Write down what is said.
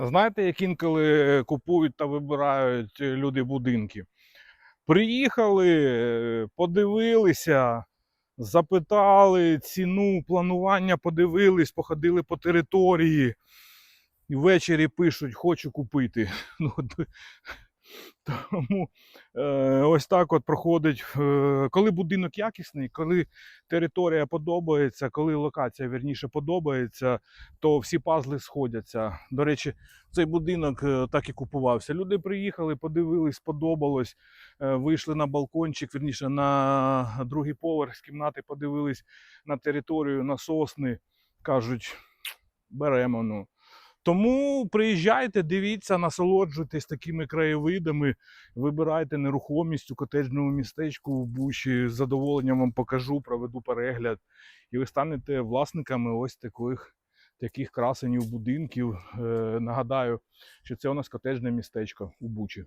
Знаєте, як інколи купують та вибирають люди будинки? Приїхали, е, подивилися, запитали ціну, планування, подивились, походили по території. Ввечері пишуть, хочу купити. Ну, тому е, ось так от проходить. Е, коли будинок якісний, коли територія подобається, коли локація вірніше подобається, то всі пазли сходяться. До речі, цей будинок е, так і купувався. Люди приїхали, подивились, сподобалось, е, вийшли на балкончик, вірніше на другий поверх з кімнати, подивились на територію, на сосни. Кажуть, беремо. Ну. Тому приїжджайте, дивіться, насолоджуйтесь такими краєвидами, вибирайте нерухомість у котеджному містечку в Бучі. З задоволенням вам покажу, проведу перегляд. І ви станете власниками ось таких, таких красенів будинків. Е, нагадаю, що це у нас котеджне містечко у Бучі.